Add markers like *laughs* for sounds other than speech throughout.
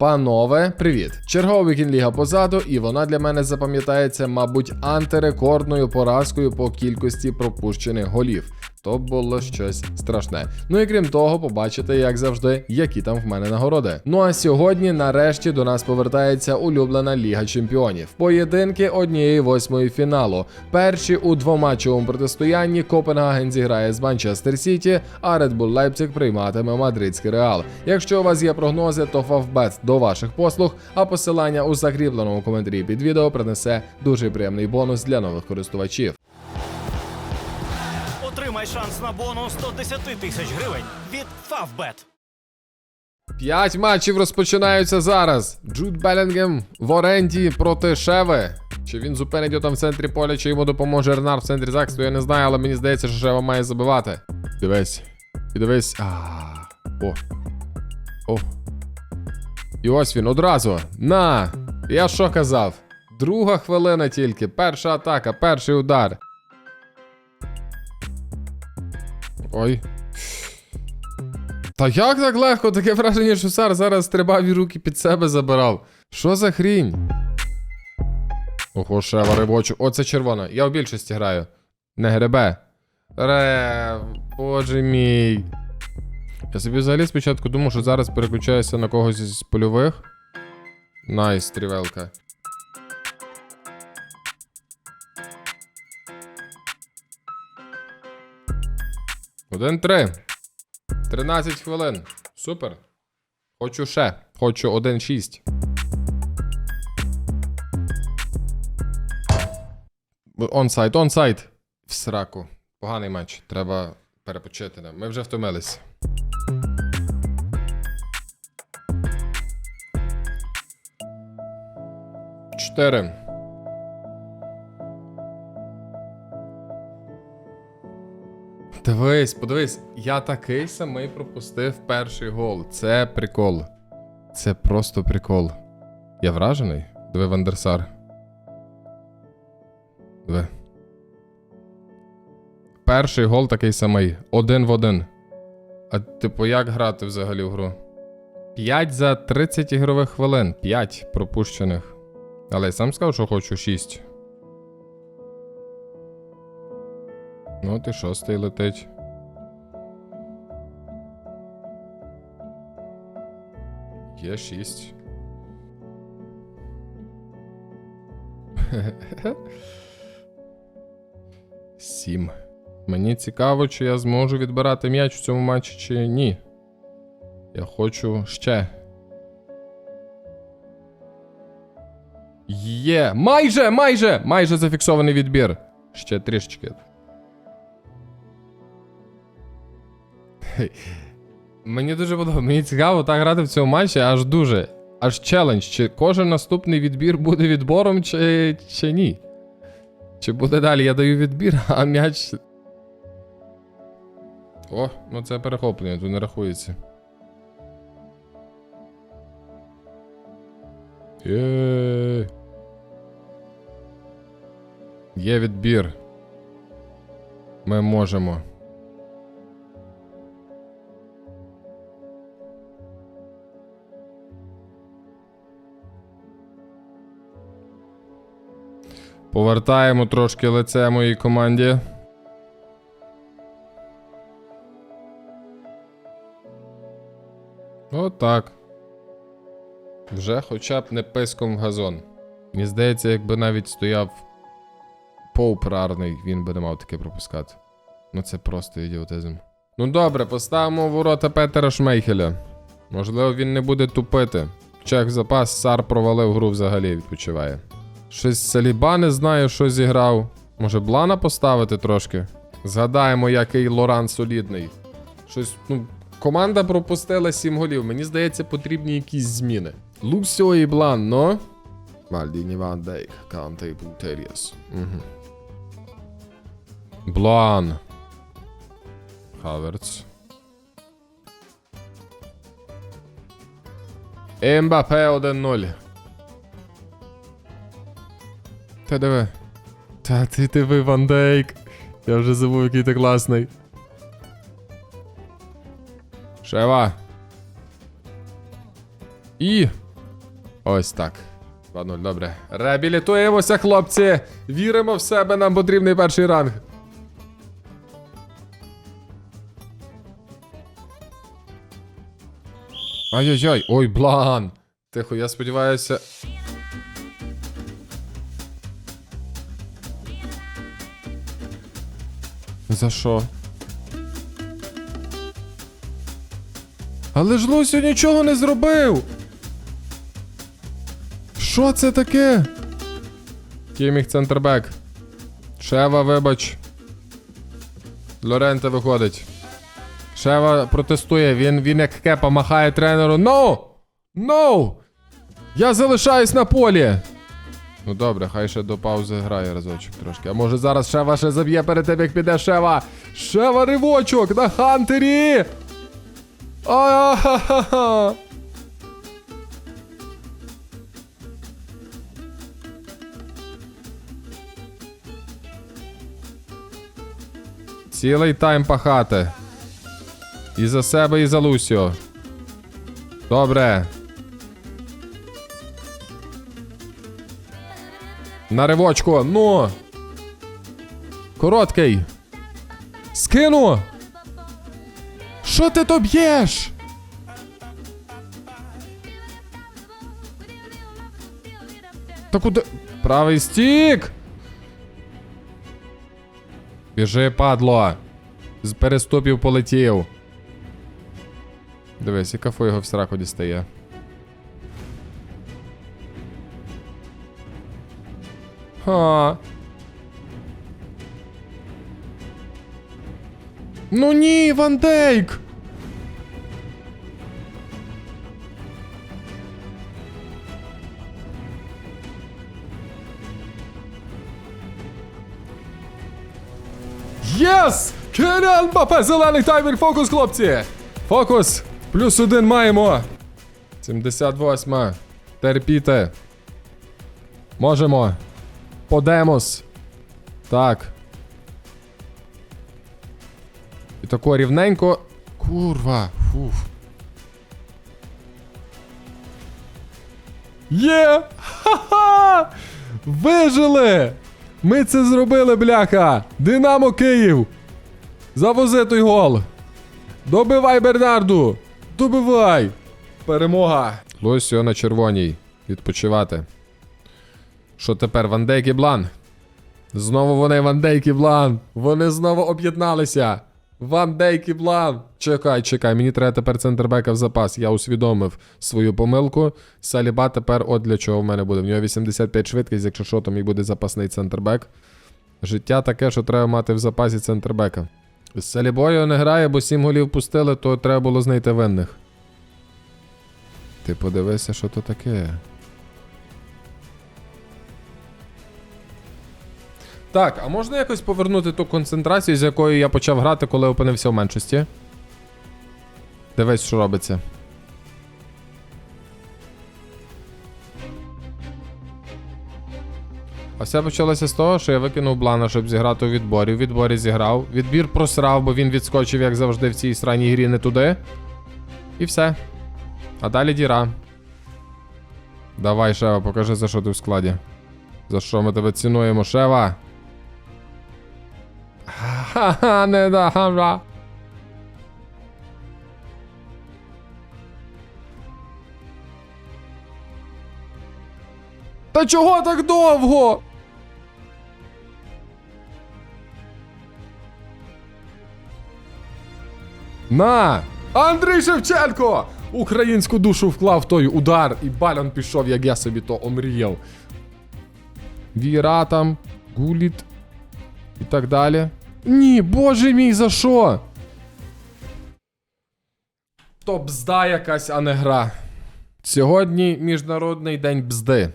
Панове, привіт! Черговий кінліга позаду, і вона для мене запам'ятається, мабуть, антирекордною поразкою по кількості пропущених голів. То було щось страшне. Ну і крім того, побачите, як завжди, які там в мене нагороди. Ну а сьогодні, нарешті, до нас повертається улюблена Ліга Чемпіонів. Поєдинки однієї восьмої фіналу. Перші у двоматчевому протистоянні Копенгаген зіграє з Манчестер Сіті, а Red Bull Лейпциг прийматиме мадридський реал. Якщо у вас є прогнози, то Фавбет до ваших послуг, а посилання у закріпленому коментарі під відео принесе дуже приємний бонус для нових користувачів. Отримай шанс на бонус 110 тисяч гривень від Favbet. П'ять матчів розпочинаються зараз. Джуд Белінгем в оренді проти Шеви. Чи він зупинить його там в центрі поля, чи йому допоможе Ернар в центрі захисту, я не знаю, але мені здається, що Шева має забивати. Дивись. І дивись. А, О. О. І ось він одразу. На! Я що казав? Друга хвилина тільки. Перша атака, перший удар. Ой. Та як так легко? Таке враження, що Сар зараз стрибав і руки під себе забирав. Що за хрінь? Ого, шева рибочу. Оце червона. Я в більшості граю. Не гребе. Рев, боже мій. Я собі взагалі спочатку думав, що зараз переключаюся на когось із польових. Найс, стрівелка. Один-три. 13 хвилин. Супер. Хочу ще. Хочу 1-6. Онсайд, онсайд. В сраку. Поганий матч. Треба перепочити. Ми вже втомились. Чотири. Дивись, подивись, я такий самий пропустив перший гол. Це прикол. Це просто прикол. Я вражений? Диви Вандерсар. Диви. Перший гол такий самий. Один в один. А типу, як грати взагалі в гру? 5 за 30 ігрових хвилин. 5 пропущених. Але я сам сказав, що хочу 6. Ну, от і шостий летить. Є шість. *laughs* Сім. Мені цікаво, чи я зможу відбирати м'яч в цьому матчі, чи ні. Я хочу ще. Є! Майже! Майже! Майже зафіксований відбір. Ще трішечки. Мені дуже подобається. Мені цікаво так грати в цьому матчі, аж дуже. Аж челендж. Чи кожен наступний відбір буде відбором, чи, чи ні? Чи буде далі? Я даю відбір, *laughs* а м'яч. О, ну це перехоплення, тут не рахується. Є. Є відбір. Ми можемо. Повертаємо трошки лице моїй команді. Отак. Вже хоча б не писком в газон. Мені здається, якби навіть стояв Поуп рарний, він би не мав таке пропускати. Ну це просто ідіотизм. Ну добре, поставимо ворота Петера Шмейхеля. Можливо, він не буде тупити. Чек запас, Сар провалив гру взагалі відпочиває. Щось Саліба не знаю, що зіграв. Може, Блана поставити трошки? Згадаємо, який Лоран солідний. Щось, ну, команда пропустила 7 голів. Мені здається, потрібні якісь зміни. Луксіо і Блан, но. Мальдіні Ван Дейк, Канте і Путеріас. Угу. Блан. Хаверц. Ембапе 1-0. Та диви. Та ти диви, Ван Дейк. Я вже забув, який ти класний. Шева. І Ось так. 2-0, добре. Реабілітуємося, хлопці! Віримо в себе, нам потрібний перший ранг. Ай-яй-яй, ой, блан. Тихо, я сподіваюся. За що? Але ж Лусю нічого не зробив. Що це таке? Кіміх центрбек. Шева, вибач. Лоренте виходить. Шева протестує, він, він як кепа махає тренеру. No! No! Я залишаюсь на полі. Ну добре, хай ще до паузи грає разочок трошки. А може зараз Шева ще заб'є перед тим, як піде Шева. Шева ривочок на Хантері! А-ха-ха-ха! Цілий тайм пахати. І за себе, і за Лусіо. Добре. На ривочку, ну. Короткий. Скину. Що ти то б'єш? Та куди? Правий стік. Біжи, падло. З переступів полетів. Дивись, і кафу його в сраку дістає. Ха. Ну ні, Ван Дейк! Єс! Кирил Мбапе, зелений таймер, фокус, хлопці! Фокус! Плюс один маємо! 78. Терпіте. Можемо. Подемос. Так. І тако рівненько. Курва. Фуф. Є! Ха-ха! Вижили! Ми це зробили, бляха! Динамо Київ! Завози той гол! Добивай Бернарду! Добивай! Перемога! Лосіо на червоній. Відпочивати. Що тепер? Ван Дейк і Блан? Знову вони Ван Дейк і Блан. Вони знову об'єдналися. Ван Дейк і Блан. Чекай, чекай, мені треба тепер центрбека в запас. Я усвідомив свою помилку. Саліба тепер от для чого в мене буде. В нього 85 швидкість, якщо що, то мій буде запасний центрбек. Життя таке, що треба мати в запасі центрбека. З Салібою не грає, бо 7 голів пустили, то треба було знайти винних. Ти подивися, що то таке. Так, а можна якось повернути ту концентрацію, з якою я почав грати, коли опинився в меншості? Дивись, що робиться. А все почалося з того, що я викинув блана, щоб зіграти у відборі. У відборі зіграв. Відбір просрав, бо він відскочив, як завжди, в цій сраній грі не туди. І все. А далі діра. Давай, Шева, покажи, за що ти в складі. За що ми тебе цінуємо, Шева? Ха-ха, не да. Та чого так довго? На! Андрій Шевченко! Українську душу вклав той удар, і балян пішов, як я собі то омріяв. Віра там, гуліт і так далі. Ні, боже мій, за що? То бзда якась, а не гра. Сьогодні Міжнародний день бзди.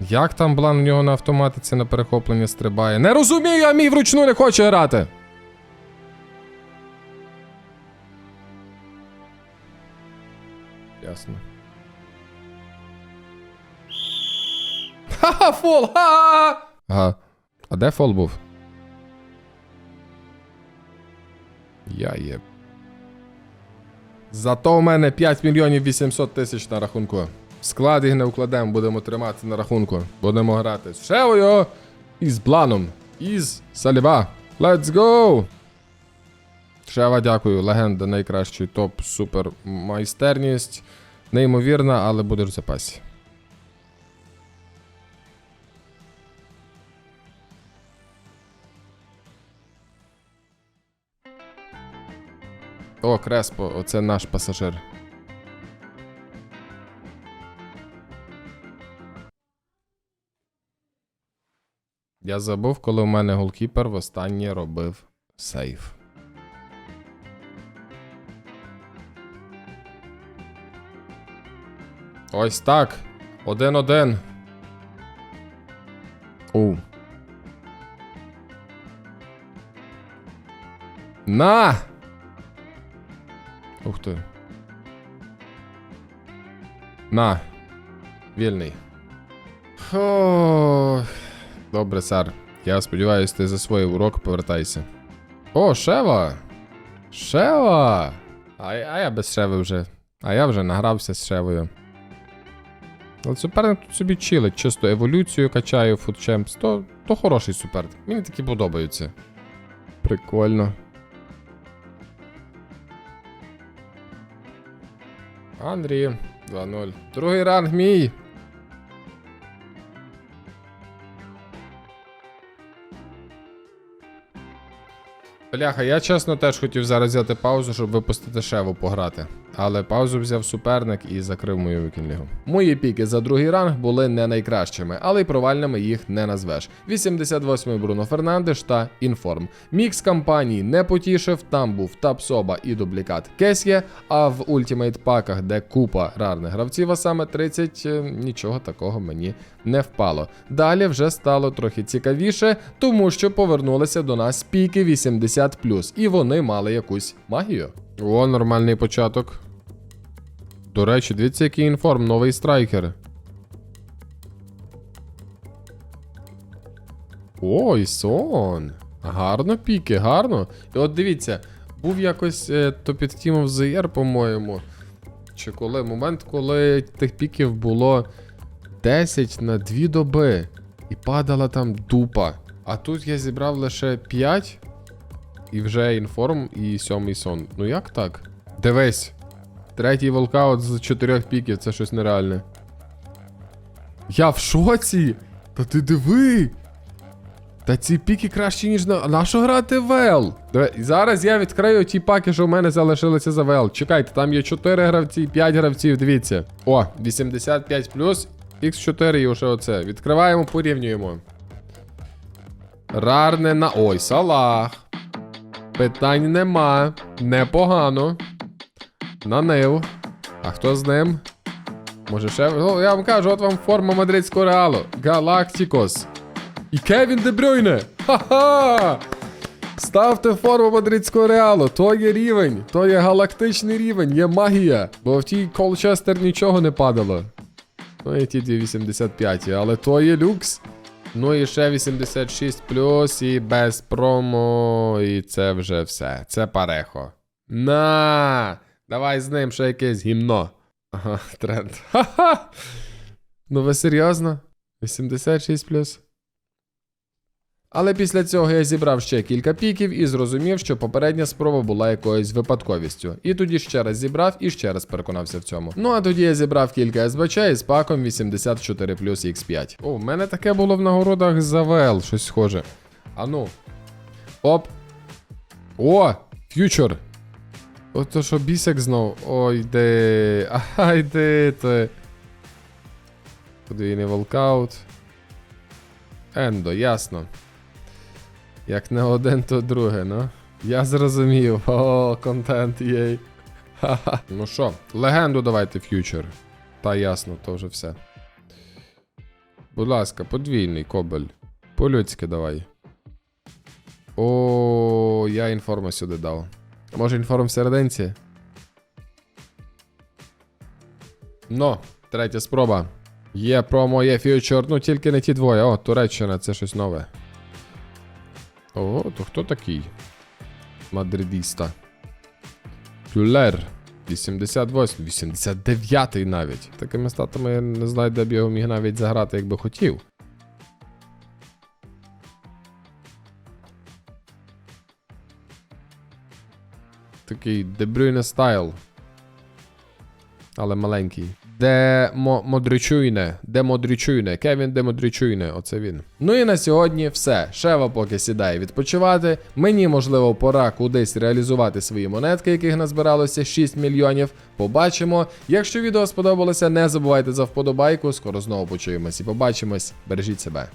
Як там блан у нього на автоматиці на перехоплення стрибає? Не розумію, а мій вручну не хоче грати. Ясно. Ха-ха, фол! Ха-ха! Ага. А де фол був? Я є. Зато у мене 5 мільйонів 800 тисяч на рахунку. Склад їх не вкладемо, будемо тримати на рахунку. Будемо грати з Шевою і з Бланом. І з Саліба. Let's go! Шева, дякую. Легенда найкращий топ, супер майстерність. Неймовірна, але будеш в запасі. О, Креспо, оце наш пасажир. Я забув, коли у мене голкіпер востаннє робив сейф. Ось так. Один-один. У. На! Ух ти. На. Вільний. О, добре, сер. Я сподіваюся, ти засвоїв урок, повертайся. О, Шева! Шева! А, а я без Шеви вже. А я вже награвся з Шевою. Але суперник тут собі чилить, чисто еволюцію Food Champs, то, то хороший суперник. Мені такі подобаються. Прикольно. Андрій, 2-0. Другий ранг мій. Бляха, я чесно теж хотів зараз взяти паузу, щоб випустити шеву пограти. Але паузу взяв суперник і закрив мою вікінлігу. Мої піки за другий ранг були не найкращими, але й провальними їх не назвеш. 88-й Бруно Фернандеш та Інформ. Мікс кампаній не потішив, там був Тапсоба і дублікат Кесє, а в ультімейт паках, де купа рарних гравців, а саме 30, е, нічого такого мені не впало. Далі вже стало трохи цікавіше, тому що повернулися до нас піки 80+, і вони мали якусь магію. О, нормальний початок. До речі, дивіться, який інформ, новий страйкер. Ой, сон. Гарно піки, гарно. І от дивіться, був якось е, то під Team of the Year, по-моєму. Чи коли момент, коли тих піків було 10 на 2 доби. І падала там дупа. А тут я зібрав лише 5. І вже інформ і сьомий сон. Ну як так? Дивись. Третій волкаут з чотирьох піків, це щось нереальне. Я в шоці! Та ти диви! Та ці піки кращі, ніж на. На що грати? Диви, Зараз я відкрию ті паки, що в мене залишилися за ВЛ. Чекайте, там є 4 гравці, 5 гравців, дивіться. О, 85 плюс, X4 і вже оце. Відкриваємо, порівнюємо. Рарне на. Ой, салах. Питань нема. Непогано. На нив. А хто з ним? Може ще. Ну, я вам кажу, от вам форма мадридського реалу. Галактикос. І Кевін Дебрюйне. Ха-ха! Ставте форму мадридського реалу. То є рівень, то є галактичний рівень, є магія. Бо в тій Колчестер нічого не падало. Ну і ті 285, але то є люкс. Ну і ще 86 плюс і без промо. І це вже все. Це парехо. На! Давай з ним ще якесь гімно. Ага, тренд. Ха-ха! Ну ви серйозно? 86 плюс. Але після цього я зібрав ще кілька піків і зрозумів, що попередня спроба була якоюсь випадковістю. І тоді ще раз зібрав і ще раз переконався в цьому. Ну а тоді я зібрав кілька СБЧ із паком 84 плюс X5. О, в мене таке було в нагородах за ВЛ, щось схоже. А ну. Оп. О! Фьючер! Ото що бісик знов. Ой, де. *laughs* Ага, йди ти. Подвійний волкаут. Ендо, ясно. Як не один, то друге, ну. Я зрозумів. *laughs* О, контент є. Ха-ха. Ну що, легенду давайте фьючер. Та ясно, то вже все. Будь ласка, подвійний кобель. По-людськи давай. О, я інформу сюди дав. Може інформ серединці? Ну, третя спроба. Є промо, є фьючер, ну тільки не ті двоє. О, Туреччина, це щось нове. О, то хто такий? Мадридіста. Тюлер. 88, 89 навіть. Такими статами я не знаю, де б його міг навіть заграти, якби хотів. Такий Дебрюйне стайл. Але маленький. Де Мо- Модричуйне, де Модричуйне, Кевін де Модричуйне, оце він. Ну і на сьогодні все. Шева поки сідає відпочивати. Мені, можливо, пора кудись реалізувати свої монетки, яких назбиралося 6 мільйонів. Побачимо. Якщо відео сподобалося, не забувайте за вподобайку. Скоро знову почуємось і побачимось. Бережіть себе.